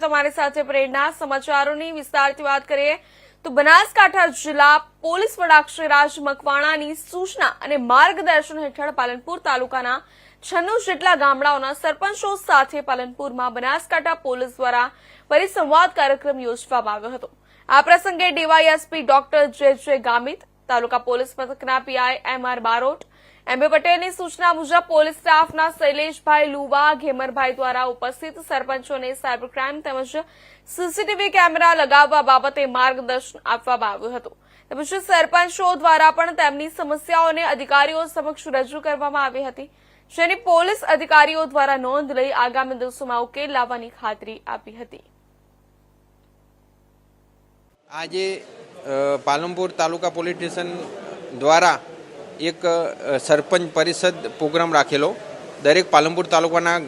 તમારી સાથે પ્રેરણા, સમાચારોની વિસ્તારથી વાત કરીએ તો બનાસકાંઠા જિલ્લા પોલીસ વડા શ્રીરાજ મકવાણાની સૂચના અને માર્ગદર્શન હેઠળ પાલનપુર તાલુકાના છન્નું જેટલા ગામડાઓના સરપંચો સાથે પાલનપુરમાં બનાસકાંઠા પોલીસ દ્વારા પરિસંવાદ કાર્યક્રમ યોજવામાં આવ્યો હતો. આ પ્રસંગે DYSP doctor J J Gamit, taluka police મથકના PI M R Barot M પટેલની સૂચના મુજબ પોલીસ સ્ટાફના શૈલેષભાઈ લુવા, ઘેમરભાઈ દ્વારા ઉપસ્થિત સરપંચોને સાયબર ક્રાઇમ તેમજ સીસીટીવી કેમેરા લગાવવા બાબતે માર્ગદર્શન આપવામાં આવ્યું હતું. તેમજ સરપંચો દ્વારા પણ તેમની સમસ્યાઓને અધિકારીઓ સમક્ષ રજૂ કરવામાં આવી હતી. જેની પોલીસ અધિકારીઓ દ્વારા નોંધ લઈ આગામી દિવસોમાં ઉકેલ લાવવાની ખાતરી આપી હતી. આજે પાલનપુર તાલુકા પોલીસ સ્ટેશન દ્વારા એક સરપંચ પરિષદ પ્રોગ્રામ રાખેલો. દરેક પાલનપુર તાલુકાના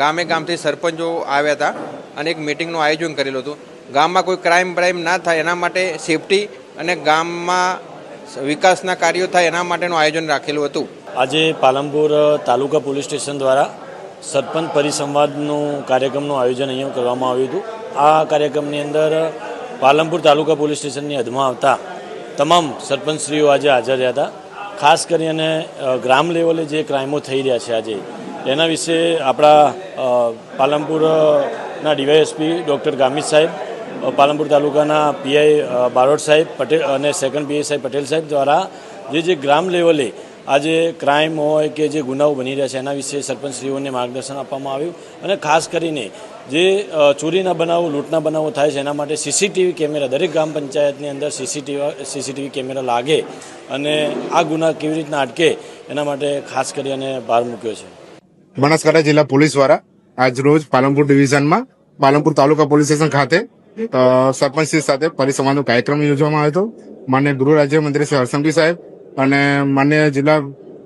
ગામે ગામથી સરપંચો આવ્યા હતા અને એક મિટિંગનું આયોજન કરેલું હતું. ગામમાં કોઈ ક્રાઇમ બ્રાઇમ ના થાય એના માટે સેફટી અને ગામમાં વિકાસના કાર્યો થાય એના માટેનું આયોજન રાખેલું હતું. આજે પાલનપુર તાલુકા પોલીસ સ્ટેશન દ્વારા સરપંચ પરિસંવાદનું કાર્યક્રમનું આયોજન અહીંયા કરવામાં આવ્યું હતું. આ કાર્યક્રમની અંદર પાલનપુર તાલુકા પોલીસ સ્ટેશનની હદમાં આવતા તમામ સરપંચશ્રીઓ આજે હાજર રહ્યા હતા. ખાસ કરીને અને ગ્રામ લેવલે જે ક્રાઇમો થઈ રહ્યા છે આજે, એના વિશે આપણા પાલનપુરના ડીવાયએસપી ડૉક્ટર ગામિત સાહેબ પાલનપુર તાલુકાના પીઆઈ બારોટ સાહેબ પટેલ અને સેકન્ડ પીઆઈ સાહેબ પટેલ સાહેબ દ્વારા જે જે ગ્રામ લેવલે આજે ક્રાઇમ હોય કે જે ગુનાઓ બની રહ્યા છે એના વિશે સરપંચશ્રીઓને માર્ગદર્શન આપવામાં આવ્યું. અને ખાસ કરીને જે ચોરીના બનાવો લૂંટના બનાવો થાય છે એના માટે સીસીટીવી કેમેરા દરેક ગ્રામ પંચાયતની અંદર સીસીટીવી સીસીટીવી કેમેરા લાગે અને આ ગુના કેવી રીતના અટકે એના માટે ખાસ કરી અને ભાર મૂક્યો છે. બનાસકાંઠા જિલ્લા પોલીસ દ્વારા આજ રોજ પાલનપુર ડિવિઝનમાં પાલનપુર તાલુકા પોલીસ સ્ટેશન ખાતે અ, સરપંચશ્રી સાથે પરિસંવાદનો કાર્યક્રમ યોજવામાં આવ્યો હતો. માન્ય ગૃહ રાજ્યમંત્રી શ્રી હરસંઘવી સાહેબ અને માન્ય જિલ્લા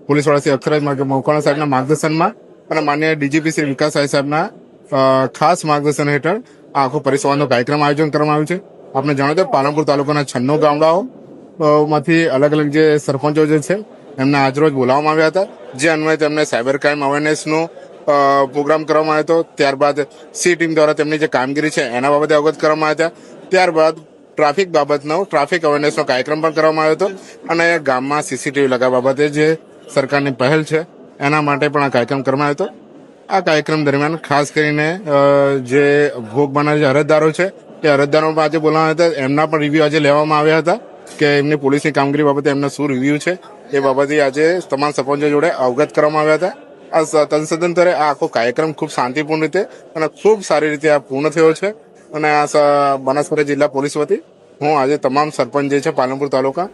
પોલીસ વડા શ્રી અક્ષરાજ મોકાણા સાહેબના માર્ગદર્શનમાં અને માન્ય ડીજીપી શ્રી વિકાસ સાહેબ સાહેબના ખાસ માર્ગદર્શન હેઠળ આખો પરિસંવાદનો કાર્યક્રમ આયોજન કરવામાં આવ્યું છે. આપણે જાણો છો પાલનપુર તાલુકાના છન્નો ગામડાઓ માંથી અલગ અલગ જે સરપંચો જે છે, એમને આજરોજ બોલાવવામાં આવ્યા હતા. જે અન્વયે તેમને સાયબર ક્રાઇમ અવેરનેસનો પ્રોગ્રામ કરવામાં આવ્યો હતો. ત્યારબાદ સી ટીમ દ્વારા તેમની જે કામગીરી છે, એના બાબતે અવગત કરવામાં આવ્યા હતા. ત્યારબાદ ટ્રાફિક બાબતનો, ટ્રાફિક અવેરનેસનો કાર્યક્રમ પણ કરવામાં આવ્યો હતો. અને ગામમાં સીસીટીવી લગાવવા બાબતે જે સરકારની પહેલ છે, એના માટે પણ આ કાર્યક્રમ કરવામાં આવ્યો હતો. આ કાર્યક્રમ દરમિયાન ખાસ કરીને જે ભોગ બનાવે જે અરજદારો છે તે અરજદારો આજે બોલાવ્યા હતા. એમના પણ રિવ્યુ આજે લેવામાં આવ્યા હતા કે એમની પોલીસની કામગીરી બાબતે એમના શું રિવ્યુ છે, એ બાબતે આજે તમામ સરપંચો જોડે અવગત કરવામાં આવ્યા હતા. આ તદસદંતરે આ આખો કાર્યક્રમ ખૂબ શાંતિપૂર્ણ રીતે અને ખૂબ સારી રીતે આ પૂર્ણ થયો છે. અને આ બનાસકાંઠા જિલ્લા પોલીસ વતી હું આજે તમામ સરપંચ જે છે, પાલનપુર તાલુકા